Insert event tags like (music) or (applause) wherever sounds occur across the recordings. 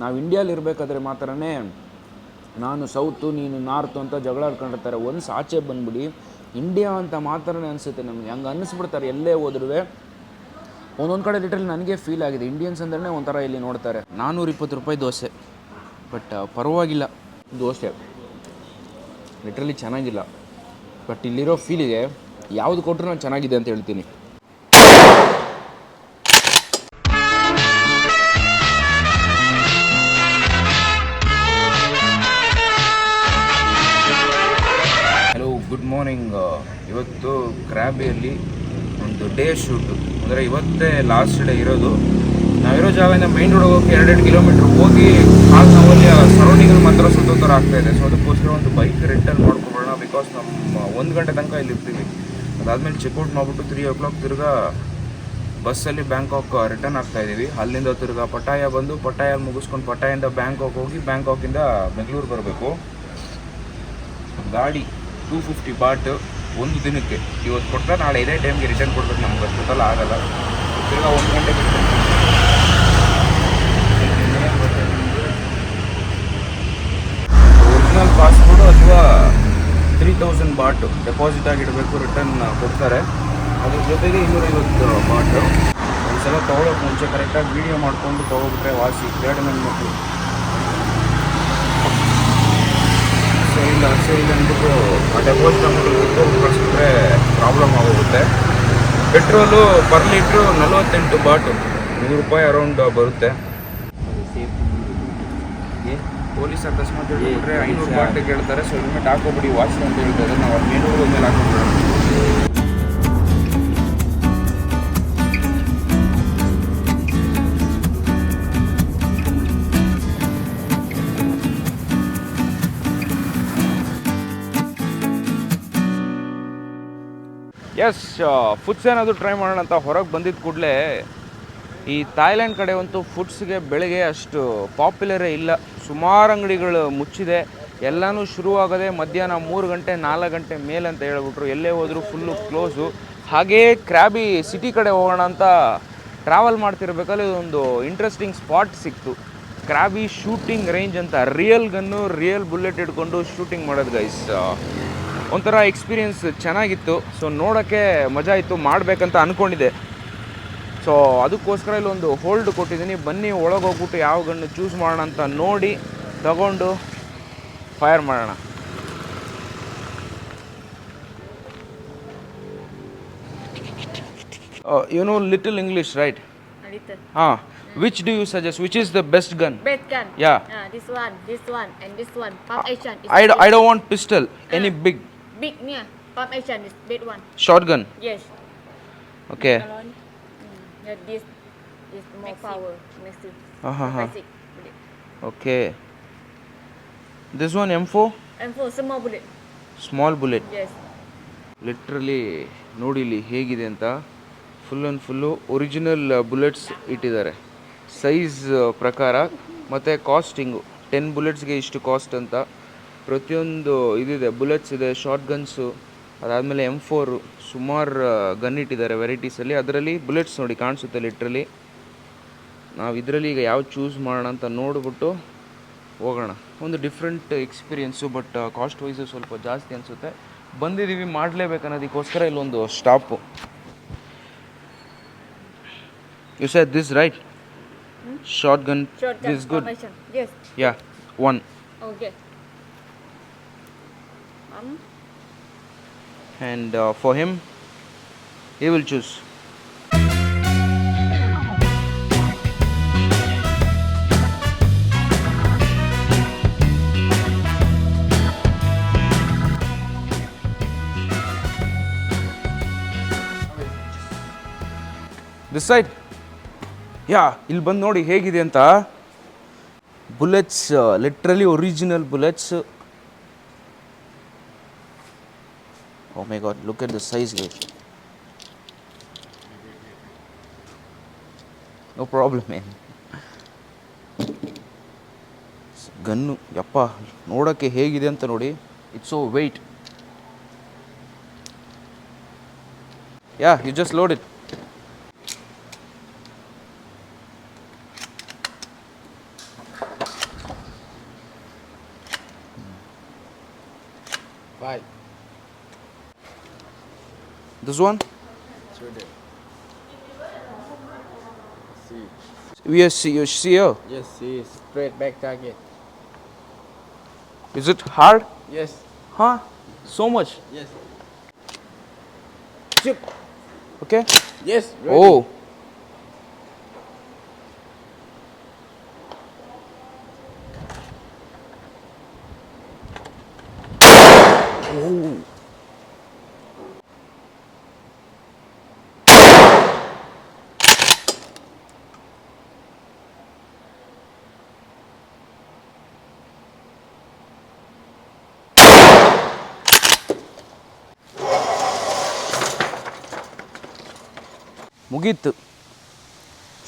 ನಾವು ಇಂಡಿಯಾಲಿ ಇರಬೇಕಾದ್ರೆ ಮಾತ್ರನೇ ನಾನು ಸೌತು, ನೀನು ನಾರ್ತು ಅಂತ ಜಗಳ ಆಡ್ಕೊಂಡಿರ್ತಾರೆ. ಒನ್ಸ್ ಆಚೆ ಬಂದ್ಬಿಡಿ, ಇಂಡಿಯಾ ಅಂತ ಮಾತ್ರನೇ ಅನಿಸುತ್ತೆ ನಮಗೆ. ಹಂಗೆ ಅನ್ನಿಸ್ಬಿಡ್ತಾರೆ ಎಲ್ಲೇ ಹೋದ್ರೂ ಒಂದೊಂದು ಕಡೆ ಲಿಟ್ರಲಿ ನನಗೆ ಫೀಲ್ ಆಗಿದೆ. ಇಂಡಿಯನ್ಸ್ ಅಂದ್ರೆ ಒಂಥರ ಇಲ್ಲಿ ನೋಡ್ತಾರೆ. ನಾನ್ನೂರ ಇಪ್ಪತ್ತು ರೂಪಾಯಿ ದೋಸೆ. ಬಟ್ ಪರವಾಗಿಲ್ಲ. ದೋಸೆ. ಲಿಟ್ರಲಿ ಚೆನ್ನಾಗಿಲ್ಲ. ಬಟ್ ಇಲ್ಲಿರೋ ಫೀಲಿಗೆ ಯಾವುದು ಕೊಟ್ಟರು ನಾನು ಚೆನ್ನಾಗಿದೆ ಅಂತ ಹೇಳ್ತೀನಿ. ಮಾರ್ನಿಂಗ್ ಇವತ್ತು ಕ್ರ್ಯಾಬಿಯಲ್ಲಿ ಒಂದು ಡೇ ಶೂಟು ಅಂದರೆ ಇವತ್ತೇ ಲಾಸ್ಟ್ ಡೇ ಇರೋದು. ನಾವಿರೋ ಜಾಗದಿಂದ ಮೈನ್ ರೋಡ್ ಹೋಗೋಕೆ ಎರಡೆರಡು ಕಿಲೋಮೀಟ್ರ್ ಹೋಗಿ ಕಾಲ್ ನಾವಲ್ಲಿ ಸರೌಂಡಿಂಗಲ್ಲಿ ಮಾತ್ರ ಸುತ್ತೋತ್ತರ ಆಗ್ತಾ ಇದೆ. ಸೊ ಅದಕ್ಕೋಸ್ಕರ ಒಂದು ಬೈಕ್ ರಿಟರ್ನ್ ಮಾಡ್ಕೊಬೋಣ ಬಿಕಾಸ್ ನಮ್ಮ ಒಂದು ಗಂಟೆ ತನಕ ಇಲ್ಲಿ ಇರ್ತೀವಿ ಅದಾದಮೇಲೆ ಚೆಕ್ಔಟ್ ಮಾಡಿಬಿಟ್ಟು ತ್ರೀ ಓ ಕ್ಲಾಕ್ ತಿರ್ಗಾ ಬಸ್ಸಲ್ಲಿ ಬ್ಯಾಂಕಾಕ್ ರಿಟರ್ನ್ ಆಗ್ತಾ ಇದ್ದೀವಿ ಅಲ್ಲಿಂದ ತಿರ್ಗಾ ಪಟಾಯ ಬಂದು ಪಟಾಯ ಮುಗಿಸ್ಕೊಂಡು ಪಟಾಯಿಂದ ಬ್ಯಾಂಕಾಕ್ ಹೋಗಿ ಬ್ಯಾಂಕಾಕಿಂದ ಬೆಂಗಳೂರು ಬರಬೇಕು. ಗಾಡಿ. ಟೂ ಫಿಫ್ಟಿ ಬಾಟ್ ಒಂದು ದಿನಕ್ಕೆ. ಇವತ್ತು ಕೊಟ್ಟರೆ ನಾಳೆ ಇದೇ ಟೈಮ್ಗೆ ರಿಟರ್ನ್ ಕೊಡ್ಬೇಕು ನಮ್ಗೆ. ಅಷ್ಟೊತ್ತಲ್ಲ ಆಗಲ್ಲ. ತಿರ್ಗಾ ಒಂದು ಗಂಟೆ ಒರಿಜಿನಲ್ ಪಾಸ್ಪೋರ್ಟು ಅಥವಾ ತ್ರೀ ತೌಸಂಡ್ ಬಾಟ್ ಡೆಪಾಸಿಟ್ ಆಗಿಡಬೇಕು ರಿಟರ್ನ್ ಕೊಡ್ತಾರೆ. ಅದ್ರ ಜೊತೆಗೆ ಇನ್ನೂರೈವತ್ತು ಬಾಟು ಒಂದ್ಸಲ ತೊಗೊಳೋಕೆ ಮುಂಚೆ ಕರೆಕ್ಟಾಗಿ ವೀಡಿಯೋ ಮಾಡಿಕೊಂಡು ತೊಗೊಬಿಟ್ರೆ ವಾಸಿ. ಎರಡು ನನ್ನ ಮಕ್ಕಳು ಇಲ್ಲ ಆ ಇಲ್ಲ ಅಂದ್ಬಿಟ್ಟು ಆ ಡೆಪಾಸಿಟ್ ಅಮೌಂಟ್ ಕಳಿಸ್ಬಿಟ್ರೆ ಪ್ರಾಬ್ಲಮ್ ಆಗೋಗುತ್ತೆ. ಪೆಟ್ರೋಲು ಪರ್ ಲೀಟ್ರು ನಲವತ್ತೆಂಟು ಬಾಟು ನೂರು ರೂಪಾಯಿ ಅರೌಂಡ್ ಬರುತ್ತೆ. ಪೊಲೀಸ್ ಅಕಸ್ಮಾತ್ ಹೇಳಿದ್ರೆ ಐನೂರು ಬಾಟ್ ಕೇಳ್ತಾರೆ ಸೊ ಹೆಲ್ಮೆಟ್ ಹಾಕೋಬಿಡಿ ವಾಶ್ ಅಂತ ಹೇಳ್ತಾರೆ ನಾವು ಮೇಲೂರು ಮೇಲೆ ಹಾಕೋಬಿಡೋಣ ಎಸ್ ಫುಡ್ಸ್ ಏನಾದರೂ ಟ್ರೈ ಮಾಡೋಣ ಅಂತ ಹೊರಗೆ ಬಂದಿದ್ದ ಕೂಡಲೇ ಈ ಥಾಯ್ಲ್ಯಾಂಡ್ ಕಡೆ ಅಂತೂ ಫುಡ್ಸ್ಗೆ ಬೆಳಗ್ಗೆ ಅಷ್ಟು ಪಾಪ್ಯುಲರೇ ಇಲ್ಲ. ಸುಮಾರು ಅಂಗಡಿಗಳು ಮುಚ್ಚಿದೆ. ಎಲ್ಲನೂ ಶುರುವಾಗದೆ ಮಧ್ಯಾಹ್ನ ಮೂರು ಗಂಟೆ, ನಾಲ್ಕು ಗಂಟೆ ಮೇಲೆ ಅಂತ ಹೇಳ್ಬಿಟ್ರು. ಎಲ್ಲೇ ಹೋದರೂ ಫುಲ್ಲು ಕ್ಲೋಸು ಹಾಗೇ ಕ್ರ್ಯಾಬಿ ಸಿಟಿ ಕಡೆ ಹೋಗೋಣ ಅಂತ ಟ್ರಾವೆಲ್ ಮಾಡ್ತಿರ್ಬೇಕಾದ್ರೆ ಇದೊಂದು ಇಂಟ್ರೆಸ್ಟಿಂಗ್ ಸ್ಪಾಟ್ ಸಿಕ್ತು. ಕ್ರಾಬಿ ಶೂಟಿಂಗ್ ರೇಂಜ್ ಅಂತ ರಿಯಲ್ ಗನ್ನು ರಿಯಲ್ ಬುಲೆಟ್ ಹಿಡ್ಕೊಂಡು ಶೂಟಿಂಗ್ ಮಾಡೋದು ಗೈಸ್ ಒಂಥರ ಎಕ್ಸ್ಪೀರಿಯನ್ಸ್ ಚೆನ್ನಾಗಿತ್ತು ಸೊ ನೋಡೋಕ್ಕೆ ಮಜಾ ಇತ್ತು ಮಾಡಬೇಕಂತ ಅಂದ್ಕೊಂಡಿದ್ದೆ ಸೊ ಅದಕ್ಕೋಸ್ಕರ ಇಲ್ಲೊಂದು ಹೋಲ್ಡ್ ಕೊಟ್ಟಿದ್ದೀನಿ ಬನ್ನಿ ಒಳಗೆ ಹೋಗ್ಬಿಟ್ಟು ಯಾವ ಗಣ್ಣು ಚೂಸ್ ಮಾಡೋಣ ಅಂತ ನೋಡಿ ತಗೊಂಡು ಫೈರ್ ಮಾಡೋಣ you know little English right. ಹಾಂ which do you suggest which is the best gun Best gun. Yeah. This one, this one, and this one. Pump action. Is I. I don't want pistol any big Big near. Pump action is big one. Shotgun. Yes. Okay. Mm. Yeah, this is more power. Massive. Uh -huh. ah. Basic bullet. Okay this one M four And for small bullet. Small bullet Yes. Literally ನೋಡಿ ಇಲ್ಲಿ ಹೇಗಿದೆ ಅಂತ full and full original bullets ಇಟ್ಟಿದ್ದಾರೆ size ಪ್ರಕಾರ ಮತ್ತು costing ten ಬುಲೆಟ್ಸ್ಗೆ ಇಷ್ಟು cost ಅಂತ ಪ್ರತಿಯೊಂದು ಇದಿದೆ ಬುಲೆಟ್ಸ್ ಇದೆ ಶಾರ್ಟ್ ಗನ್ಸು ಅದಾದಮೇಲೆ ಎಂ ಫೋರು ಸುಮಾರು ಗನ್ ಇಟ್ಟಿದ್ದಾರೆ ವೆರೈಟೀಸಲ್ಲಿ ಅದರಲ್ಲಿ ಬುಲೆಟ್ಸ್ ನೋಡಿ ಕಾಣಿಸುತ್ತೆ ಲಿಟ್ರಲಿ ನಾವು ಇದರಲ್ಲಿ ಈಗ ಯಾವ ಚೂಸ್ ಮಾಡೋಣ ಅಂತ ನೋಡಿಬಿಟ್ಟು ಹೋಗೋಣ. ಒಂದು different experience but cost wise ಸ್ವಲ್ಪ ಜಾಸ್ತಿ ಅನಿಸುತ್ತೆ. ಬಂದಿದ್ದೀವಿ ಮಾಡಲೇಬೇಕು ಅನ್ನೋದಕ್ಕೋಸ್ಕರ ಇಲ್ಲೊಂದು stop you set this right short gun this good yeah one Okay. Um, and for him he will choose this side yeah ಇಲ್ಲಿ ಬಂದು ನೋಡಿ ಹೇಗಿದೆ ಅಂತ. Bullets literally original bullets Oh my god, look at the size guys. No problem man. Gun ಯಪ್ಪ ನೋಡೋಕ್ಕೆ ಹೇಗಿದೆ anta nodi. It's so weight. Yeah, you just load it. Bye. This one? Sure did. See. We are C- Yes, see. Straight back target. Is it hard? Yes. Huh? So much. Yes. Chip. Okay. Yes. ready. Oh. Oh. ಮುಗೀತು.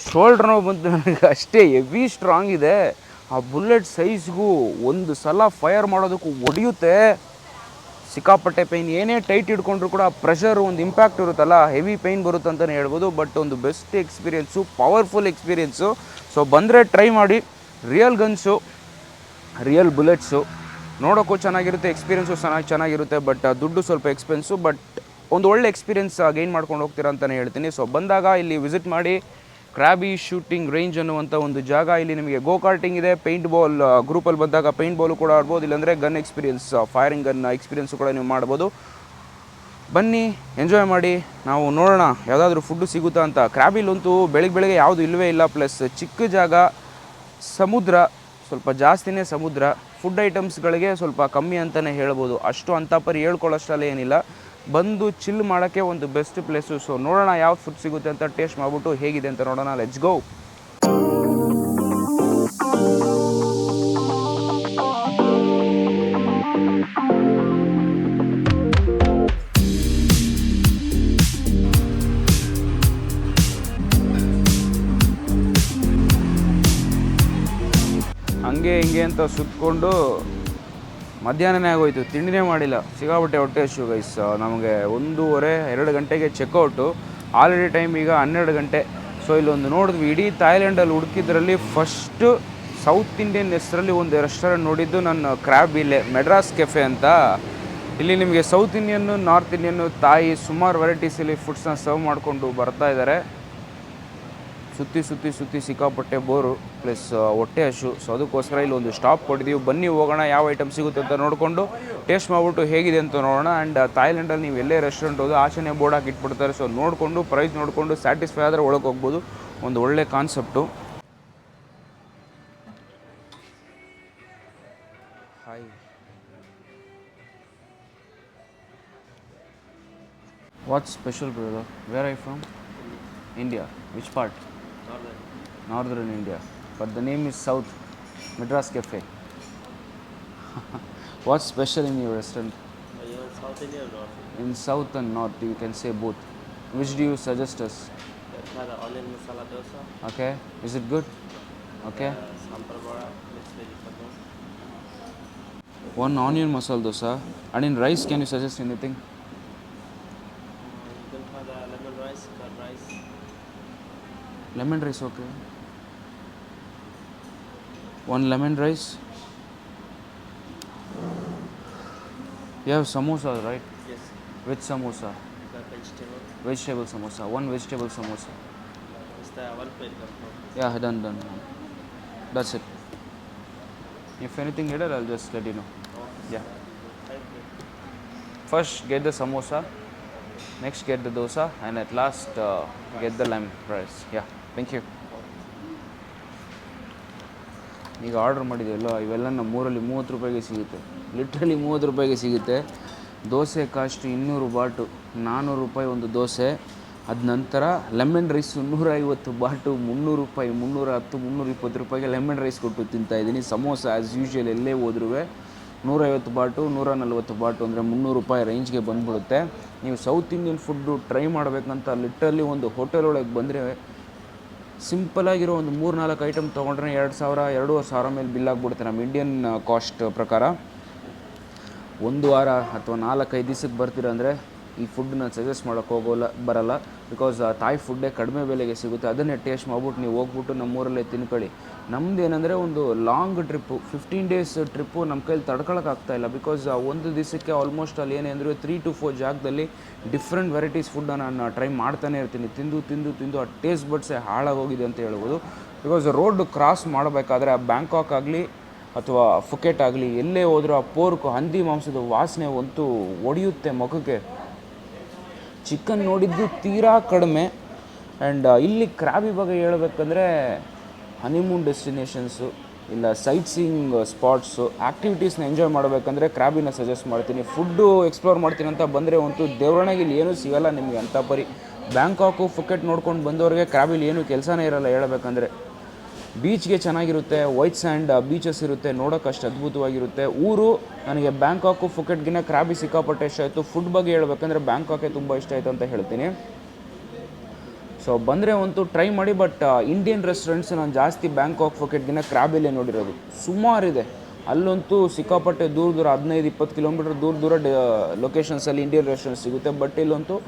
Shoulder ನೋವು ಬಂತು ನನಗೆ, ಅಷ್ಟೇ heavy strong ಇದೆ. ಆ bullet ಸೈಜ್ಗೂ ಒಂದು ಸಲ fire ಮಾಡೋದಕ್ಕೂ ಒಡೆಯುತ್ತೆ. ಸಿಕ್ಕಾಪಟ್ಟೆ ಪೈನ್ ಏನೇ ಟೈಟ್ ಹಿಡ್ಕೊಂಡ್ರು ಕೂಡ ಪ್ರೆಷರ್ ಒಂದು ಇಂಪ್ಯಾಕ್ಟ್ ಇರುತ್ತಲ್ಲ ಹೆವಿ ಪೈನ್ ಬರುತ್ತೆ ಅಂತಲೇ ಹೇಳ್ಬೋದು. ಬಟ್ ಒಂದು best experience powerful experience so ಬಂದರೆ ಟ್ರೈ ಮಾಡಿ. ರಿಯಲ್ ಗನ್ಸು ರಿಯಲ್ ಬುಲೆಟ್ಸು ನೋಡೋಕ್ಕೂ ಚೆನ್ನಾಗಿರುತ್ತೆ ಎಕ್ಸ್ಪೀರಿಯೆನ್ಸು ಚೆನ್ನಾಗಿ ಚೆನ್ನಾಗಿರುತ್ತೆ ಬಟ್ ದುಡ್ಡು ಸ್ವಲ್ಪ ಎಕ್ಸ್ಪೆನ್ಸು ಬಟ್ ಒಂದು ಒಳ್ಳೆ ಎಕ್ಸ್ಪೀರಿಯೆನ್ಸ್ ಗೈನ್ ಮಾಡ್ಕೊಂಡು ಹೋಗ್ತೀರಾ ಅಂತಲೇ ಹೇಳ್ತೀನಿ. ಸೊ ಬಂದಾಗ ಇಲ್ಲಿ ವಿಸಿಟ್ ಮಾಡಿ ಕ್ರಾಬಿ ಶೂಟಿಂಗ್ ರೇಂಜ್ ಅನ್ನುವಂಥ ಒಂದು ಜಾಗ ಇಲ್ಲಿ ನಿಮಗೆ ಗೋ ಕಾರ್ಟಿಂಗ್ ಇದೆ ಪೇಂಟ್ ಬಾಲ್ ಗ್ರೂಪಲ್ಲಿ ಬಂದಾಗ ಪೇಂಟ್ ಬಾಲು ಕೂಡ ಆಡ್ಬೋದು. ಇಲ್ಲಾಂದರೆ gun experience firing gun experience ಕೂಡ ನೀವು ಮಾಡ್ಬೋದು. ಬನ್ನಿ ಎಂಜಾಯ್ ಮಾಡಿ. ನಾವು ನೋಡೋಣ ಯಾವುದಾದ್ರೂ ಫುಡ್ಡು ಸಿಗುತ್ತಾ ಅಂತ. ಕ್ರಾಬಿಲಂತೂ ಬೆಳಗ್ಗೆ ಬೆಳಗ್ಗೆ ಯಾವುದು ಇಲ್ಲವೇ ಇಲ್ಲ. ಪ್ಲಸ್ ಚಿಕ್ಕ ಜಾಗ, ಸಮುದ್ರ, ಸ್ವಲ್ಪ ಜಾಸ್ತಿನೇ ಸಮುದ್ರ. ಫುಡ್ ಐಟಮ್ಸ್ಗಳಿಗೆ ಸ್ವಲ್ಪ ಕಮ್ಮಿ ಅಂತಲೇ ಹೇಳ್ಬೋದು. ಅಷ್ಟು ಅಂತ ಪರಿ ಹೇಳ್ಕೊಳ್ಳೋಷ್ಟರಲ್ಲಿ ಏನಿಲ್ಲ. ಬಂದು ಚಿಲ್ ಮಾಡೋಕ್ಕೆ ಒಂದು ಬೆಸ್ಟ್ ಪ್ಲೇಸು ಸೊ ನೋಡೋಣ ಯಾವ ಫುಡ್ ಸಿಗುತ್ತೆ ಅಂತ ಟೇಸ್ಟ್ ಮಾಡಿಬಿಟ್ಟು ಹೇಗಿದೆ ಅಂತ ನೋಡೋಣ. ಲೆಟ್ಸ್ ಗೋ ಹಂಗೆ ಹಿಂಗೆ ಅಂತ ಸುತ್ತಕೊಂಡು ಮಧ್ಯಾಹ್ನನೇ ಆಗೋಯ್ತು, ತಿಂಡಿನೇ ಮಾಡಿಲ್ಲ. ಸಿಗಾಬಟ್ಟೆ ಹೊಟ್ಟೆ ಹಸು ಗೈಸ್ ನಮಗೆ ಒಂದೂವರೆ, ಎರಡು ಗಂಟೆಗೆ ಚೆಕ್ಔಟು ಆಲ್ರೆಡಿ ಟೈಮ್ ಈಗ ಹನ್ನೆರಡು ಗಂಟೆ. ಸೊ ಇಲ್ಲೊಂದು ನೋಡಿದ್ವಿ, ಇಡೀ ಥಾಯ್ಲೆಂಡಲ್ಲಿ ಹುಡುಕಿದ್ರಲ್ಲಿ ಫಸ್ಟು ಸೌತ್ ಇಂಡಿಯನ್ ಹೆಸರಲ್ಲಿ ಒಂದು ರೆಸ್ಟೋರೆಂಟ್ ನೋಡಿದ್ದು ನನ್ನ ಕ್ರ್ಯಾಬ್ ಇಲ್ಲೇ ಮೆಡ್ರಾಸ್ ಕೆಫೆ ಅಂತ. ಇಲ್ಲಿ ನಿಮಗೆ ಸೌತ್ ಇಂಡಿಯನ್ನು ನಾರ್ತ್ ಇಂಡಿಯನ್ನು ತಾಯಿ ಸುಮಾರು ವೆರೈಟೀಸಲ್ಲಿ ಫುಡ್ಸ್ನ ಸರ್ವ್ ಮಾಡಿಕೊಂಡು ಬರ್ತಾ ಇದ್ದಾರೆ. ಸುತ್ತಿ ಸುತ್ತಿ ಸುತ್ತಿ ಸಿಕ್ಕಾಪಟ್ಟೆ ಬೋರು ಪ್ಲಸ್ ಹೊಟ್ಟೆ ಹಸು. ಸೊ ಅದಕ್ಕೋಸ್ಕರ ಇಲ್ಲಿ ಒಂದು ಸ್ಟಾಪ್ ಕೊಟ್ಟಿದ್ದೀವಿ. ಬನ್ನಿ, ಹೋಗೋಣ, ಯಾವ ಐಟಮ್ ಸಿಗುತ್ತೆ ಅಂತ ನೋಡಿಕೊಂಡು ಟೇಸ್ಟ್ ಮಾಡಿಬಿಟ್ಟು ಹೇಗಿದೆ ಅಂತ ನೋಡೋಣ. ಆ್ಯಂಡ್ ಥಾಯ್ಲೆಂಡಲ್ಲಿ ನೀವು ಎಲ್ಲೇ ರೆಸ್ಟೋರೆಂಟ್ ಹೋದು ಆಚೆನೇ ಬೋರ್ಡ್ ಹಾಕಿ ಇಟ್ಬಿಡ್ತಾರೆ. ಸೊ ನೋಡಿಕೊಂಡು ಪ್ರೈಸ್ ನೋಡಿಕೊಂಡು ಸ್ಯಾಟಿಸ್ಫೈ ಆದರೆ ಒಳಗೆ ಹೋಗ್ಬೋದು. ಒಂದು ಒಳ್ಳೆ concept hi what special brother where I from India which part Northern India. But the name is South Madras Cafe. (laughs) What's special in your restaurant? South Indian or North In South and North, you can say both. Which do you suggest us? Onion masala dosa, Okay, is it good? Okay. sambar. One onion masala dosa. And in rice, can you suggest anything? Uh, you can the lemon rice, curd rice. Lemon rice, okay. One lemon rice. You have samosa, right? Yes, Which samosa? the vegetable. Vegetable samosa. One vegetable samosa. Is the one plate? Yeah, done, done. That's it. If anything later, I'll just let you know. Yeah. Thank you. First, get the samosa. Next, get the dosa, and at last, uh, get the lamb rice. Yeah. Thank you ಈಗ order ಮಾಡಿದೆಯಲ್ಲ ಇವೆಲ್ಲ ನಮ್ಮ ಊರಲ್ಲಿ ಮೂವತ್ತು ರೂಪಾಯಿಗೆ ಸಿಗುತ್ತೆ. Literally ಮೂವತ್ತು ರೂಪಾಯಿಗೆ ಸಿಗುತ್ತೆ. ದೋಸೆ ಕಾಸ್ಟ್ ಇನ್ನೂರು ಬಾಟು ನಾನ್ನೂರು ರೂಪಾಯಿ ಒಂದು ದೋಸೆ. ಅದ ನಂತರ ಲೆಮನ್ ರೈಸ್ ನೂರೈವತ್ತು ಬಾಟು, ಮುನ್ನೂರು ರೂಪಾಯಿ, ಮುನ್ನೂರ ಹತ್ತು, ಮುನ್ನೂರ ಇಪ್ಪತ್ತು ರೂಪಾಯಿಗೆ ಲೆಮನ್ ರೈಸ್ ಕೊಟ್ಟು ತಿಂತಾ ಇದ್ದೀನಿ. ಸಮೋಸ ಆ್ಯಸ್ ಯೂಶ್ವಲ್ ಎಲ್ಲೇ ಹೋದ್ರೂ ನೂರೈವತ್ತು ಬಾಟು ನೂರ ನಲ್ವತ್ತು ಬಾಟು ಅಂದರೆ ಮುನ್ನೂರು ರೂಪಾಯಿ ರೇಂಜ್ಗೆ ಬಂದ್ಬಿಡುತ್ತೆ. ನೀವು ಸೌತ್ ಇಂಡಿಯನ್ ಫುಡ್ಡು ಟ್ರೈ ಮಾಡಬೇಕಂತ ಲಿಟ್ರಲ್ಲಿ ಒಂದು ಹೋಟೆಲ್ ಒಳಗೆ ಬಂದರೆ ಸಿಂಪಲಾಗಿರೋ ಒಂದು ಮೂರು ನಾಲ್ಕು ಐಟಮ್ ತೊಗೊಂಡ್ರೆ ಎರಡು ಸಾವಿರ, ಎರಡೂವರೆ ಸಾವಿರ ಮೇಲೆ ಬಿಲ್ ಆಗಿಬಿಡುತ್ತೆ ನಮ್ಮ ಇಂಡಿಯನ್ ಕಾಸ್ಟ್ ಪ್ರಕಾರ. ಒಂದು ವಾರ ಅಥವಾ ನಾಲ್ಕೈದು ದಿವ್ಸಕ್ಕೆ ಬರ್ತೀರ ಅಂದರೆ ಈ ಫುಡ್ನ ಸಜೆಸ್ಟ್ ಮಾಡೋಕ್ಕೆ ಹೋಗೋಲ್ಲ, ಬರಲ್ಲ. ಬಿಕಾಸ್ ತಾಯಿ ಫುಡ್ಡೇ ಕಡಿಮೆ ಬೆಲೆಗೆ ಸಿಗುತ್ತೆ. ಅದನ್ನೇ ಟೇಸ್ಟ್ ಮಾಡ್ಬಿಟ್ಟು ನೀವು ಹೋಗ್ಬಿಟ್ಟು ನಮ್ಮೂರಲ್ಲೇ ತಿನ್ಕೊಳ್ಳಿ. ನಮ್ದು ಏನಂದರೆ ಒಂದು long trip fifteen days trip ನಮ್ಮ ಕೈಲಿ ತಡ್ಕೊಳಕ್ಕಾಗ್ತಾ ಇಲ್ಲ. ಬಿಕಾಸ್ ಒಂದು ದಿವಸಕ್ಕೆ ಆಲ್ಮೋಸ್ಟ್ ಅಲ್ಲಿ ಏನೇ ಅಂದರೆ ತ್ರೀ ಟು ಫೋರ್ ಜಾಗದಲ್ಲಿ ಡಿಫ್ರೆಂಟ್ ವೆರೈಟೀಸ್ ಫುಡ್ನ ನಾನು ಟ್ರೈ ಮಾಡ್ತಾನೆ ಇರ್ತೀನಿ. ತಿಂದು ತಿಂದು ತಿಂದು ಆ ಟೇಸ್ಟ್ ಬಡ್ಸೇ ಹಾಳಾಗೋಗಿದೆ ಅಂತ ಹೇಳ್ಬೋದು. ಬಿಕಾಸ್ ರೋಡ್ ಕ್ರಾಸ್ ಮಾಡಬೇಕಾದ್ರೆ ಆ ಬ್ಯಾಂಕಾಕ್ ಆಗಲಿ ಅಥವಾ ಫುಕೆಟ್ ಆಗಲಿ ಎಲ್ಲೇ ಹೋದರೂ ಆ ಪೋರ್ಕು ಹಂದಿ ಮಾಂಸದ ವಾಸನೆ ಅಂತೂ ಒಡೆಯುತ್ತೆ ಮುಖಕ್ಕೆ. ಚಿಕನ್ ನೋಡಿದ್ದು ತೀರಾ ಕಡಿಮೆ. ಆ್ಯಂಡ್ ಇಲ್ಲಿ ಕ್ರಾಬಿ ಬಗ್ಗೆ ಹೇಳಬೇಕಂದ್ರೆ ಹನಿಮೂನ್ ಡೆಸ್ಟಿನೇಷನ್ಸು ಇಲ್ಲ ಸೈಟ್ ಸೀಯಿಂಗ್ ಸ್ಪಾಟ್ಸು ಆ್ಯಕ್ಟಿವಿಟೀಸ್ನ ಎಂಜಾಯ್ ಮಾಡಬೇಕಂದ್ರೆ ಕ್ರಾಬಿನ ಸಜೆಸ್ಟ್ ಮಾಡ್ತೀನಿ. ಫುಡ್ಡು ಎಕ್ಸ್ಪ್ಲೋರ್ ಮಾಡ್ತೀನಿ ಅಂತ ಬಂದರೆ ದೇವರಣೆಗೆ ಇಲ್ಲಿ ಏನೂ ಸಿಗಲ್ಲ ನಿಮಗೆ ಅಂತ ಪರಿ. ಬ್ಯಾಂಕಾಕು ಫುಕೆಟ್ ನೋಡ್ಕೊಂಡು ಬಂದವ್ರಿಗೆ ಕ್ರಾಬಿಲಿ ಏನೂ ಕೆಲಸನೇ ಇರಲ್ಲ ಹೇಳ್ಬೇಕಂದ್ರೆ. ಬೀಚ್ಗೆ ಚೆನ್ನಾಗಿರುತ್ತೆ, ವೈಟ್ ಸ್ಯಾಂಡ್ ಬೀಚಸ್ ಇರುತ್ತೆ, ನೋಡೋಕೆ ಅಷ್ಟು ಅದ್ಭುತವಾಗಿರುತ್ತೆ. ಊರು ನನಗೆ ಬ್ಯಾಂಕಾಕು ಫುಕೆಟ್ಗಿನ ಕ್ರಾಬಿ ಸಿಕ್ಕಾಪಟ್ಟೆ ಇಷ್ಟ ಆಯಿತು. ಫುಡ್ ಬಗ್ಗೆ ಹೇಳ್ಬೇಕಂದ್ರೆ ಬ್ಯಾಂಕಾಕೆ ತುಂಬ ಇಷ್ಟ ಆಯಿತು ಅಂತ ಹೇಳ್ತೀನಿ. ಸೊ, ಬಂದರೆ ಅಂತೂ ಟ್ರೈ ಮಾಡಿ, ಬಟ್ ಇಂಡಿಯನ್ ರೆಸ್ಟೋರೆಂಟ್ಸ್ ನಾನು ಜಾಸ್ತಿ ಬ್ಯಾಂಕಾಕ್ ಫುಕೆಟ್ಗಿನ ಕ್ರಾಬಿಲ್ಲೇ ನೋಡಿರೋದು. ಸುಮಾರಿದೆ ಅಲ್ಲಂತೂ ಸಿಕ್ಕಾಪಟ್ಟೆ ದೂರ ದೂರ ಹದಿನೈದು, ಇಪ್ಪತ್ತು ಕಿಲೋಮೀಟರ್ ದೂರ ದೂರ ಲೊಕೇಶನ್ಸಲ್ಲಿ ಇಂಡಿಯನ್ ರೆಸ್ಟೋರೆಂಟ್ ಸಿಗುತ್ತೆ. ಬಟ್ ಇಲ್ಲಂತೂ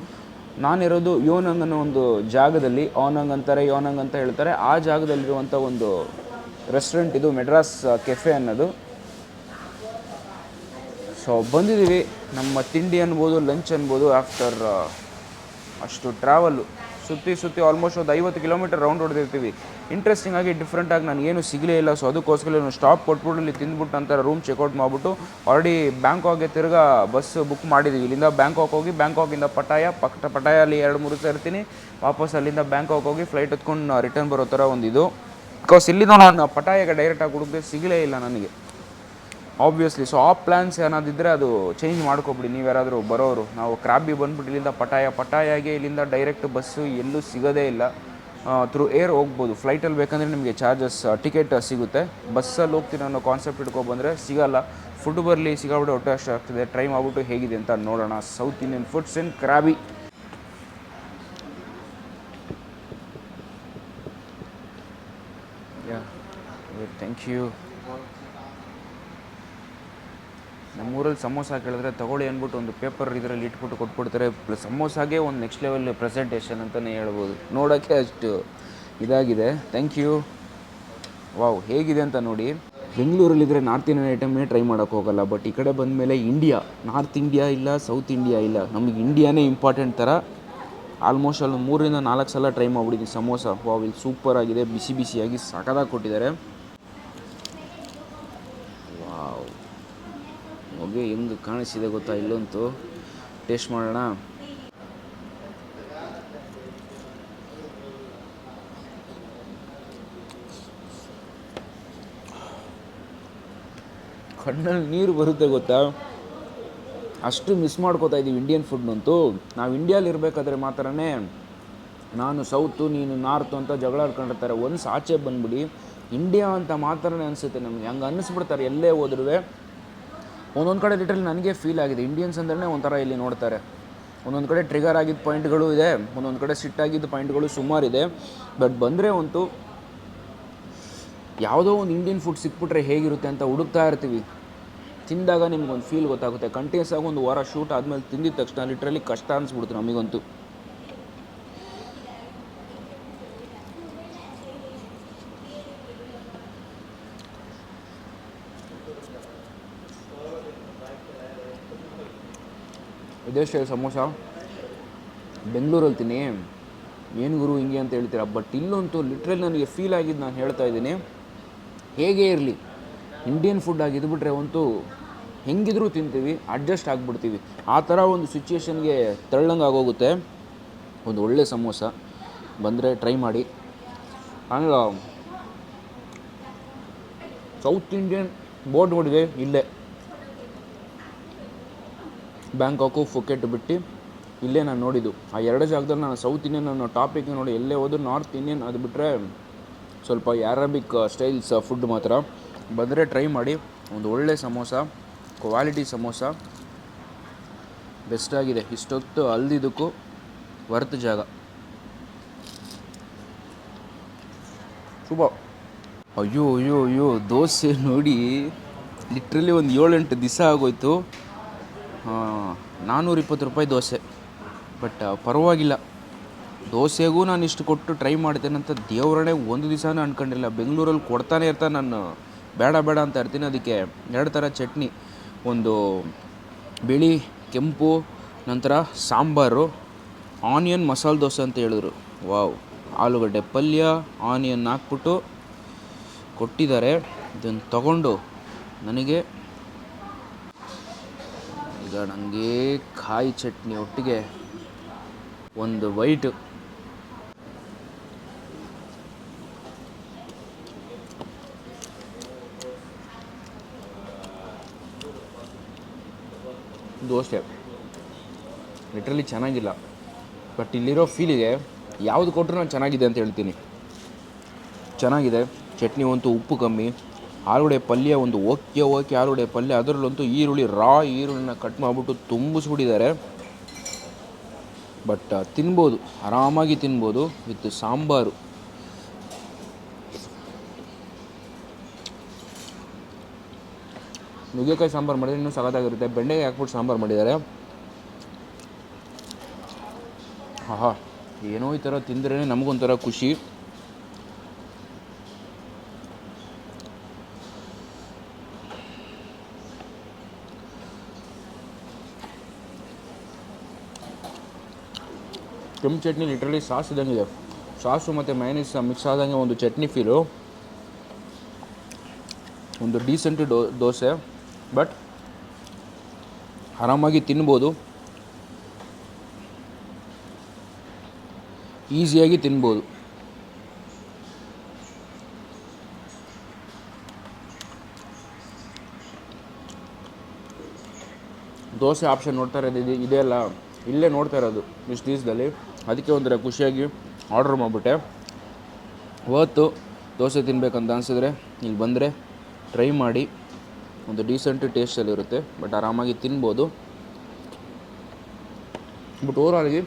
ನಾನಿರೋದು ಯೋನಂಗ್ ಅನ್ನೋ ಒಂದು ಜಾಗದಲ್ಲಿ ಆನಂಗ್ ಅಂತಾರೆ, ಯೋನಂಗ್ ಅಂತ ಹೇಳ್ತಾರೆ. ಆ ಜಾಗದಲ್ಲಿರುವಂಥ ಒಂದು ರೆಸ್ಟೋರೆಂಟ್ ಇದು ಮೆಡ್ರಾಸ್ ಕೆಫೆ ಅನ್ನೋದು. ಸೊ ಬಂದಿದ್ದೀವಿ. ನಮ್ಮ ತಿಂಡಿ ಅನ್ಬೋದು ಲಂಚ್ ಅನ್ಬೋದು ಆಫ್ಟರ್ ಅಷ್ಟು ಟ್ರಾವೆಲ್ಲು ಸುತ್ತಿ ಸುತ್ತಿ ಆಲ್ಮೋಸ್ಟ್ ಒಂದು ಐವತ್ತು ಕಿಲೋಮೀಟರ್ ರೌಂಡ್ ಹೊಡೆದಿರ್ತೀವಿ. ಇಂಟ್ರೆಸ್ಟಿಂಗ್ ಆಗಿ ಡಿಫ್ರೆಂಟ್ ಆಗಿ ನಾನು ಏನು ಸಿಗಲೇ ಇಲ್ಲ. ಸೊ ಅದಕ್ಕೋಸ್ಕರ ನಾನು ಸ್ಟಾಪ್ ಕೊಟ್ಬಿಟ್ಟು ಇಲ್ಲಿ ತಿಂದ್ಬಿಟ್ಟು ನಂತರ ರೂಮ್ ಚೆಕ್ಔಟ್ ಮಾಡಿಬಿಟ್ಟು ಆಲ್ರೆಡಿ ಬ್ಯಾಂಕಾಕ್ಗೆ ತಿರ್ಗಾ ಬಸ್ ಬುಕ್ ಮಾಡಿದ್ದೀವಿ ಇಲ್ಲಿಂದ ಬ್ಯಾಂಕಾಕ್ ಹೋಗಿ ಬ್ಯಾಂಕಾಕಿಂದ ಪಟಾಯ ಪಕ್ಕ ಪಟಾಯಲ್ಲಿ ಎರಡು ಮೂರು ಸೇರ್ತೀನಿ ವಾಪಸ್ ಅಲ್ಲಿಂದ ಬ್ಯಾಂಕಾಕ್ ಹೋಗಿ ಫ್ಲೈಟ್ ಹತ್ಕೊಂಡು ರಿಟರ್ನ್ ಬರೋ ಥರ ಒಂದು ಇದು ಬಿಕಾಸ್ ಇಲ್ಲಿಂದ ನಾನು ಪಟಾಯಗೆ ಡೈರೆಕ್ಟಾಗಿ ಹುಡುಕಿದ್ರೆ ಸಿಗಲೇ ಇಲ್ಲ ನನಗೆ. ಆಬ್ವಿಯಸ್ಲಿ ಸೊ ಆ ಪ್ಲ್ಯಾನ್ಸ್ ಏನಾದಿದ್ದರೆ ಅದು ಚೇಂಜ್ ಮಾಡ್ಕೊಬಿಡಿ. ನೀವು ಯಾರಾದರೂ ಬರೋರು, ನಾವು ಕ್ರಾಬಿ ಬಂದ್ಬಿಟ್ಟು ಇಲ್ಲಿಂದ ಪಟಾಯ, ಪಟಾಯಾಗೆ ಇಲ್ಲಿಂದ ಡೈರೆಕ್ಟ್ ಬಸ್ಸು ಎಲ್ಲೂ ಸಿಗೋದೇ ಇಲ್ಲ. ಥ್ರೂ ಏರ್ ಹೋಗ್ಬೋದು. ಫ್ಲೈಟಲ್ಲಿ ಬೇಕಂದರೆ ನಿಮಗೆ ಚಾರ್ಜಸ್ ಟಿಕೆಟ್ ಸಿಗುತ್ತೆ. ಬಸ್ಸಲ್ಲಿ ಹೋಗ್ತೀನಿ ಅನ್ನೋ ಕಾನ್ಸೆಪ್ಟ್ ಇಟ್ಕೊಬಂದರೆ ಸಿಗಲ್ಲ. ಫುಡ್ ಬರಲಿ ಸಿಗಾಬಿಟ್ಟು ಒಟ್ಟು ಅಷ್ಟು ಆಗ್ತದೆ. ಟ್ರೈ ಮಾಡ್ಬಿಟ್ಟು ಹೇಗಿದೆ ಅಂತ ನೋಡೋಣ. South Indian foods in Krabi. Yeah thank you ನಮ್ಮೂರಲ್ಲಿ ಸಮೋಸ ಕೇಳಿದ್ರೆ ತಗೊಳ್ಳಿ ಅಂದ್ಬಿಟ್ಟು ಒಂದು ಪೇಪರ್ ಇದರಲ್ಲಿ ಇಟ್ಬಿಟ್ಟು ಕೊಟ್ಬಿಡ್ತಾರೆ. ಪ್ಲಸ್ ಸಮೋಸಾಗೆ ಒಂದು ನೆಕ್ಸ್ಟ್ ಲೆವೆಲ್ ಪ್ರೆಸೆಂಟೇಷನ್ ಅಂತಲೇ ಹೇಳ್ಬೋದು. ನೋಡೋಕ್ಕೆ ಅಷ್ಟು ಇದಾಗಿದೆ. ಥ್ಯಾಂಕ್ ಯು ವಾವ್ ಹೇಗಿದೆ ಅಂತ ನೋಡಿ. ಬೆಂಗಳೂರಲ್ಲಿದ್ದರೆ ನಾರ್ತ್ ಇಂಡಿಯನ್ ಐಟಮ್ನೇ ಟ್ರೈ ಮಾಡೋಕ್ಕೆ ಹೋಗಲ್ಲ. ಬಟ್ ಈ ಕಡೆ ಬಂದಮೇಲೆ ಇಂಡಿಯಾ ನಾರ್ತ್ ಇಂಡಿಯಾ ಇಲ್ಲ ಸೌತ್ ಇಂಡಿಯಾ ಇಲ್ಲ. ನಮಗೆ ಇಂಡಿಯಾನೇ ಇಂಪಾರ್ಟೆಂಟ್ ಥರ ಆಲ್ಮೋಸ್ಟ್ ಅಲ್ಲಿ ಮೂರರಿಂದ ನಾಲ್ಕು ಸಲ ಟ್ರೈ ಮಾಡಿಬಿಟ್ಟಿದ್ದೀನಿ ಸಮೋಸ. ವಾವ್ ಇಲ್ಲಿ ಸೂಪರ್ ಆಗಿದೆ. ಬಿಸಿ ಬಿಸಿಯಾಗಿ ಸಖತ್ತಾಗಿ ಕೊಟ್ಟಿದ್ದಾರೆ. ಹೊಗೆ ಹೆಂಗೆ ಕಾಣಿಸಿದೆ ಗೊತ್ತಾ? ಇಲ್ಲಂತೂ ಟೇಸ್ಟ್ ಮಾಡೋಣ. ಕಣ್ಣಲ್ಲಿ ನೀರು ಬರುತ್ತೆ ಗೊತ್ತಾ? ಅಷ್ಟು ಮಿಸ್ ಮಾಡ್ಕೋತಾ ಇದ್ದೀವಿ ಇಂಡಿಯನ್ ಫುಡ್ನಂತೂ ನಾವು ಇಂಡಿಯಾಲಿ ಇರಬೇಕಾದ್ರೆ ಮಾತ್ರನೇ ನಾನು ಸೌತು ನೀನು ನಾರ್ತು ಅಂತ ಜಗಳ ಆಡ್ಕೊಂಡಿರ್ತಾರೆ. ಒಂದು ಆಚೆ ಬಂದ್ಬಿಡಿ ಇಂಡಿಯಾ ಅಂತ ಮಾತ್ರನೇ ಅನಿಸುತ್ತೆ ನಮಗೆ. ಹಂಗೆ ಅನ್ನಿಸ್ಬಿಡ್ತಾರೆ ಎಲ್ಲೇ ಹೋದ್ರೂ ಒಂದೊಂದು ಕಡೆ ಲಿಟ್ರಲಿ ನನಗೆ ಫೀಲ್ ಆಗಿದೆ. ಇಂಡಿಯನ್ಸ್ ಅಂದ್ರೆ ಒಂಥರ ಇಲ್ಲಿ ನೋಡ್ತಾರೆ. ಒಂದೊಂದು ಕಡೆ ಟ್ರಿಗರ್ ಆಗಿದ್ದ ಪಾಯಿಂಟ್ಗಳು ಇದೆ. ಒಂದೊಂದು ಕಡೆ ಸಿಟ್ಟಾಗಿದ್ದ ಪಾಯಿಂಟ್ಗಳು ಸುಮಾರಿದೆ ಬಟ್ ಬಂದರೆ ಅಂತೂ ಯಾವುದೋ ಒಂದು ಇಂಡಿಯನ್ ಫುಡ್ ಸಿಕ್ಬಿಟ್ರೆ ಹೇಗಿರುತ್ತೆ ಅಂತ ಹುಡುಕ್ತಾ ಇರ್ತೀವಿ. ತಿಂದಾಗ ನಿಮ್ಗೊಂದು ಫೀಲ್ ಗೊತ್ತಾಗುತ್ತೆ. ಕಂಟಿನ್ಯೂಸ್ ಆಗಿ ಒಂದು ವಾರ ಶೂಟ್ ಆದಮೇಲೆ ತಿಂದಿದ ತಕ್ಷಣ ಲಿಟ್ರಲಿ ಕಷ್ಟ ಅನಿಸ್ಬಿಡ್ತು ನಮಗಂತೂ. ಇದೇ ಸ್ಟೈಲ್ ಸಮೋಸ. ಬೆಂಗಳೂರಲ್ಲಿ ತಿನ್ನಿ. ಏನು ಗುರು ಹಿಂಗೆ ಅಂತ ಹೇಳ್ತೀರಾ? ಬಟ್ ಇಲ್ಲಂತೂ ಲಿಟ್ರಲಿ ನನಗೆ ಫೀಲ್ ಆಗಿದ್ದು ನಾನು ಹೇಳ್ತಾ ಇದ್ದೀನಿ. ಹೇಗೆ ಇರಲಿ ಇಂಡಿಯನ್ ಫುಡ್ ಆಗಿದ್ಬಿಟ್ರೆ ಅಂತೂ ಹೆಂಗಿದ್ರೂ ತಿಂತೀವಿ ಅಡ್ಜಸ್ಟ್ ಆಗಿಬಿಡ್ತೀವಿ. ಆ ಥರ ಒಂದು ಸಿಚುವೇಶನ್ಗೆ ತಳ್ಳಂಗೆ ಆಗೋಗುತ್ತೆ. ಒಂದು ಒಳ್ಳೆ ಸಮೋಸ. ಬಂದರೆ ಟ್ರೈ ಮಾಡಿ. ಆಮೇಲೆ ಸೌತ್ ಇಂಡಿಯನ್ ಬೋರ್ಡ್ ನೋಡಿದೆ, ಇಲ್ಲೇ. ಬ್ಯಾಂಕಾಕು ಫುಕೆಟ್ ಬಿಟ್ಟು ಇಲ್ಲೇ ನಾನು ನೋಡಿದ್ದು. ಆ ಎರಡು ಜಾಗದಲ್ಲಿ ನಾನು ಸೌತ್ ಇಂಡಿಯನ್ ಅನ್ನೋ ಟಾಪಿಕ್ ನೋಡಿ ಎಲ್ಲೇ ಹೋದ್ರು ನಾರ್ತ್ ಇಂಡಿಯನ್ ಅದು ಬಿಟ್ಟರೆ ಸ್ವಲ್ಪ ಅರಾಬಿಕ್ ಸ್ಟೈಲ್ಸ್ ಫುಡ್ ಮಾತ್ರ. ಬಂದರೆ ಟ್ರೈ ಮಾಡಿ. ಒಂದು ಒಳ್ಳೆ ಸಮೋಸ ಕ್ವಾಲಿಟಿ ಸಮೋಸ. ಬೆಸ್ಟಾಗಿದೆ ಇಷ್ಟೊತ್ತು ಅಲ್ದಿದ್ದಕ್ಕೂ ವರ್ತ್ ಜಾಗ. ಶುಭ. ಅಯ್ಯೋ ಅಯ್ಯೋ ಅಯ್ಯೋ, ದೋಸೆ ನೋಡಿ. ಲಿಟ್ರಲಿ ಒಂದು ಏಳೆಂಟು ದಿವಸ ಆಗೋಯ್ತು. ನಾನ್ನೂರ ಇಪ್ಪತ್ತು ರೂಪಾಯಿ ದೋಸೆ. ಬಟ್ ಪರವಾಗಿಲ್ಲ. ದೋಸೆಗೂ ನಾನು ಇಷ್ಟು ಕೊಟ್ಟು ಟ್ರೈ ಮಾಡ್ತೇನೆ ಅಂತ ದೇವರಣೆ ಒಂದು ದಿವಸನೂ ಅನ್ಕೊಂಡಿಲ್ಲ. ಬೆಂಗಳೂರಲ್ಲಿ ಕೊಡ್ತಾನೆ ಇರ್ತಾನೆ ನಾನು. ಬೇಡ ಬೇಡ ಅಂತ ಇರ್ತೀನಿ. ಅದಕ್ಕೆ ಎರಡು ಥರ ಚಟ್ನಿ. ಒಂದು ಬಿಳಿ, ಕೆಂಪು, ನಂತರ ಸಾಂಬಾರು, ಆನಿಯನ್ ಮಸಾಲೆ ದೋಸೆ ಅಂತ ಹೇಳಿದ್ರು. ವಾವ್. ಆಲೂಗಡ್ಡೆ ಪಲ್ಯ, ಆನಿಯನ್ ಹಾಕ್ಬಿಟ್ಟು ಕೊಟ್ಟಿದ್ದಾರೆ. ಇದನ್ನು ತಗೊಂಡು ನನಗೆ ಈಗ ನನಗೆ ಕಾಯಿ ಚಟ್ನಿ ಒಟ್ಟಿಗೆ ಒಂದು ವೈಟ್. ದೋಸೆ. ಲಿಟ್ರಲಿ ಚೆನ್ನಾಗಿಲ್ಲ. ಬಟ್ ಇಲ್ಲಿರೋ ಫೀಲಿಗೆ ಯಾವುದು ಕೊಟ್ಟರು ನಾನು ಚೆನ್ನಾಗಿದೆ ಅಂತ ಹೇಳ್ತೀನಿ. ಚೆನ್ನಾಗಿದೆ. ಚಟ್ನಿ ಅಂತೂ ಉಪ್ಪು ಕಮ್ಮಿ. ಆಲೂಗಡ್ಡೆ ಪಲ್ಯ, ಒಂದು ಓಕೆ ಓಕೆ ಆಲೂಗಡ್ಡೆ ಪಲ್ಯ, ಅದರಲ್ಲಂತೂ ಈರುಳ್ಳಿ, ರಾ ಈರುಳ್ಳಿನ ಕಟ್ ಮಾಡಿಬಿಟ್ಟು ತುಂಬಿಸ್ಬಿಟ್ಟಿದ್ದಾರೆ. ಬಟ್ ತಿನ್ಬೋದು, ಆರಾಮಾಗಿ ತಿನ್ಬೋದು ವಿತ್ ಸಾಂಬಾರು. ನುಗ್ಗೆಕಾಯಿ ಸಾಂಬಾರು ಮಾಡಿದ್ರೆ ಇನ್ನೂ ಸಖತ್ತಾಗಿರುತ್ತೆ. ಬೆಂಡೆಕಾಯಿ ಹಾಕ್ಬಿಟ್ಟು ಸಾಂಬಾರು ಮಾಡಿದ್ದಾರೆ. ಆಹಾ, ಏನೋ ಈ ಥರ ತಿಂದ್ರೇ ನಮಗೊಂಥರ ಖುಷಿ. ಕೆಂಪು ಚಟ್ನಿ ಲಿಟ್ರಲಿ ಸಾಸ್ ಇದ್ದಂಗಿದೆ ಸಾಸು ಮತ್ತು ಮೈನೀಸ್ ಮಿಕ್ಸ್ ಆದಂಗೆ ಒಂದು ಚಟ್ನಿ ಫೀಲು ಒಂದು ಡೀಸೆಂಟ್ ಡೋ, ದೋಸೆ. ಬಟ್ ಆರಾಮಾಗಿ ತಿನ್ಬೋದು. ಈಸಿಯಾಗಿ ತಿನ್ಬೋದು. ದೋಸೆ ಆಪ್ಷನ್ ನೋಡ್ತಾ ಇರೋದು ಇದು ಇದೆಲ್ಲ ಅಲ್ಲ ಇಲ್ಲೇ ನೋಡ್ತಾ ಇರೋದು ಇಷ್ಟು ದಿವಸದಲ್ಲಿ ಅದಕ್ಕೆ ಒಂಥರ ಖುಷಿಯಾಗಿ ಆರ್ಡ್ರ್ ಮಾಡಿಬಿಟ್ಟೆ. ಅವತ್ತು ದೋಸೆ ತಿನ್ಬೇಕಂತ ಅನಿಸಿದ್ರೆ ಇಲ್ಲಿ ಬಂದರೆ ಟ್ರೈ ಮಾಡಿ, ಒಂದು ಡೀಸೆಂಟ್ ಟೇಸ್ಟಲ್ಲಿರುತ್ತೆ ಬಟ್ ಆರಾಮಾಗಿ ತಿನ್ಬೋದು. ಬಟ್ ಓವರಾಲಾಗಿ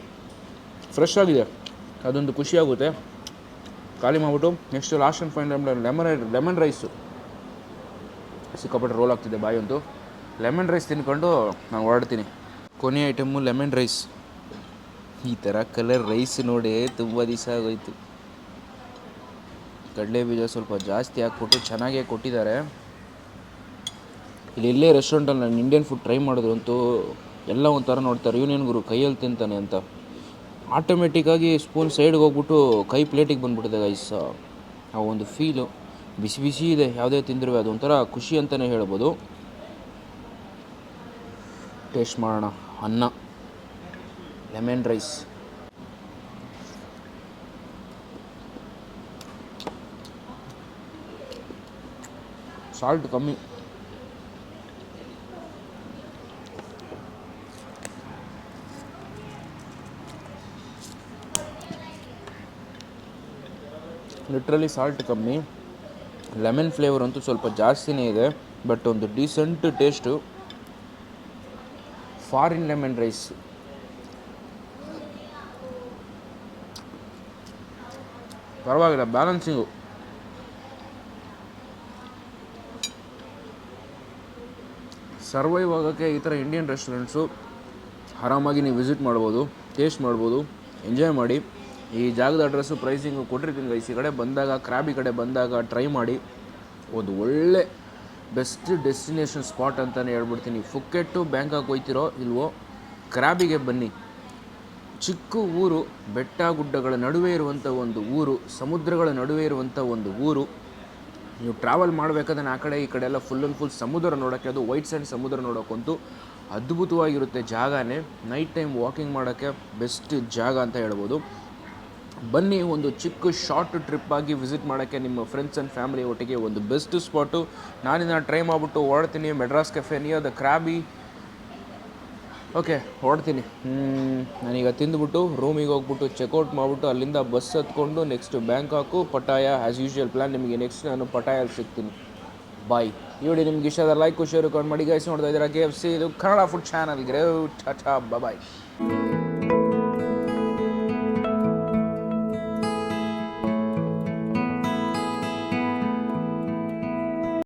ಫ್ರೆಶ್ ಆಗಿದೆ. ಅದೊಂದು ಖುಷಿಯಾಗುತ್ತೆ ಖಾಲಿ ಮಾಡಿಬಿಟ್ಟು next last and final lemon lemon rice ಸಿಕ್ಕಾಪಟ್ಟೆ ರೋಲ್ ಆಗ್ತಿದೆ ಬಾಯಿ ಅಂತೂ. ಲೆಮನ್ ರೈಸ್ ತಿನ್ಕೊಂಡು ನಾನು ಹೊರಡ್ತೀನಿ. ಕೊನೆ ಐಟಮ್ಮು ಲೆಮನ್ ರೈಸ್ ಈ ಥರ ಕಲರ್ ರೈಸ್ ನೋಡಿ ತುಂಬ ದಿವಸ ಆಗೋಯ್ತು. ಕಡಲೆ ಬೀಜ ಸ್ವಲ್ಪ ಜಾಸ್ತಿ ಹಾಕ್ಬಿಟ್ಟು ಚೆನ್ನಾಗೇ ಕೊಟ್ಟಿದ್ದಾರೆ. ಇಲ್ಲಿ ಇಲ್ಲೇ ರೆಸ್ಟೋರೆಂಟಲ್ಲಿ ನಾನು ಇಂಡಿಯನ್ ಫುಡ್ ಟ್ರೈ ಮಾಡಿದ್ರು ಅಂತೂ ಎಲ್ಲ ಒಂಥರ ನೋಡ್ತಾರೆ. ಯೂನಿಯನ್ ಗುರು ಕೈಯಲ್ಲಿ ತಿಂತಾನೆ ಅಂತ. ಆಟೋಮೆಟಿಕ್ಕಾಗಿ ಸ್ಪೂನ್ ಸೈಡ್ಗೆ ಹೋಗ್ಬಿಟ್ಟು ಕೈ ಪ್ಲೇಟಿಗೆ ಬಂದುಬಿಟ್ಟಿದೆ ಗೈಸ್ ಆ ಒಂದು ಫೀಲು ಬಿಸಿ ಬಿಸಿ ಇದೆ. ಯಾವುದೇ ತಿಂದಿರುವೆ ಅದು ಒಂಥರ ಖುಷಿ ಅಂತಲೇ ಹೇಳ್ಬೋದು. ಟೇಸ್ಟ್ ಮಾಡೋಣ. ಅನ್ನ. ಲೆಮನ್ ರೈಸ್ ಸಾಲ್ಟ್ ಕಮ್ಮಿ ಲಿಟ್ರಲಿ ಸಾಲ್ಟ್ ಕಮ್ಮಿ ಲೆಮನ್ ಫ್ಲೇವರ್ ಅಂತೂ ಸ್ವಲ್ಪ ಜಾಸ್ತಿನೇ ಇದೆ ಬಟ್ ಒಂದು decent taste foreign lemon rice ಪರವಾಗಿಲ್ಲ ಬ್ಯಾಲೆನ್ಸಿಂಗು ಸರ್ವೈವ್ ಆಗೋಕ್ಕೆ ಈ ಥರ ಇಂಡಿಯನ್ ರೆಸ್ಟೋರೆಂಟ್ಸು ಆರಾಮಾಗಿ ನೀವು ವಿಸಿಟ್ ಮಾಡ್ಬೋದು ಟೇಸ್ಟ್ ಮಾಡ್ಬೋದು ಎಂಜಾಯ್ ಮಾಡಿ. ಈ ಜಾಗದ ಅಡ್ರೆಸ್ಸು ಪ್ರೈಸಿಂಗು ಕೊಟ್ಟಿರ್ತೀನಿ ಗೈಸ್ ಈ ಕಡೆ ಬಂದಾಗ ಕ್ರಾಬಿ ಕಡೆ ಬಂದಾಗ ಟ್ರೈ ಮಾಡಿ. ಒಂದು ಒಳ್ಳೆ ಬೆಸ್ಟ್ ಡೆಸ್ಟಿನೇಷನ್ ಸ್ಪಾಟ್ ಅಂತಲೇ ಹೇಳ್ಬಿಡ್ತೀನಿ. ಫುಕ್ಕೆಟ್ಟು ಬ್ಯಾಂಕಾಕ್ ಹೋಯ್ತಿರೋ ಇಲ್ವೋ ಕ್ರಾಬಿಗೆ ಬನ್ನಿ. ಚಿಕ್ಕ ಊರು, ಬೆಟ್ಟ ಗುಡ್ಡಗಳ ನಡುವೆ ಇರುವಂಥ ಒಂದು ಊರು, ಸಮುದ್ರಗಳ ನಡುವೆ ಇರುವಂಥ ಒಂದು ಊರು. ನೀವು ಟ್ರಾವೆಲ್ ಮಾಡಬೇಕಾದ್ರೆ ಆ ಕಡೆ ಈ ಕಡೆ ಎಲ್ಲ ಫುಲ್ ಅಂಡ್ ಫುಲ್ ಸಮುದ್ರ ನೋಡೋಕ್ಕೆ, ಅದು ವೈಟ್ ಸ್ಯಾಂಡ್ ಸಮುದ್ರ ನೋಡೋಕ್ಕಂತೂ ಅದ್ಭುತವಾಗಿರುತ್ತೆ ಜಾಗನೇ. ನೈಟ್ ಟೈಮ್ ವಾಕಿಂಗ್ ಮಾಡೋಕ್ಕೆ ಬೆಸ್ಟ್ ಜಾಗ ಅಂತ ಹೇಳ್ಬೋದು. ಬನ್ನಿ, ಒಂದು ಚಿಕ್ಕ ಶಾರ್ಟ್ ಟ್ರಿಪ್ ಆಗಿ ವಿಸಿಟ್ ಮಾಡೋಕ್ಕೆ ನಿಮ್ಮ ಫ್ರೆಂಡ್ಸ್ ಆ್ಯಂಡ್ ಫ್ಯಾಮಿಲಿ ಒಟ್ಟಿಗೆ ಒಂದು ಬೆಸ್ಟ್ ಸ್ಪಾಟು ನಾನಿನ್ನ ಟ್ರೈ ಮಾಡಿಬಿಟ್ಟು ಓಡ್ತೀನಿ Madras cafe near the Krabi okay, ಹೊರಡ್ತೀನಿ. ನಾನೀಗ ತಿಂದುಬಿಟ್ಟು ರೂಮಿಗೆ ಹೋಗ್ಬಿಟ್ಟು ಚೆಕ್ಔಟ್ ಮಾಡಿಬಿಟ್ಟು ಅಲ್ಲಿಂದ ಬಸ್ ಹತ್ಕೊಂಡು next Bangkok Pattaya as usual plan ನಿಮಗೆ ನೆಕ್ಸ್ಟ್ ನಾನು ಪಟಾಯಲ್ಲಿ ಸಿಗ್ತೀನಿ. ಬಾಯ್ ಈ ನಿಮ್ಗೆ ಇಷ್ಟ ಲೈಕ್ ಶೇರ್ ಕಮೆಂಟ್ ಮಾಡಿ ಗೈಸ್ ನೋಡ್ತಾ ಇದ್ದೀರಾ ಕೆ ಎಫ್ ಸಿ ಇದು ಕನ್ನಡ ಫುಡ್ ಚಾನಲ್ ಗ್ರೇವ್ ಟಾಟಾ ಬಾಯ್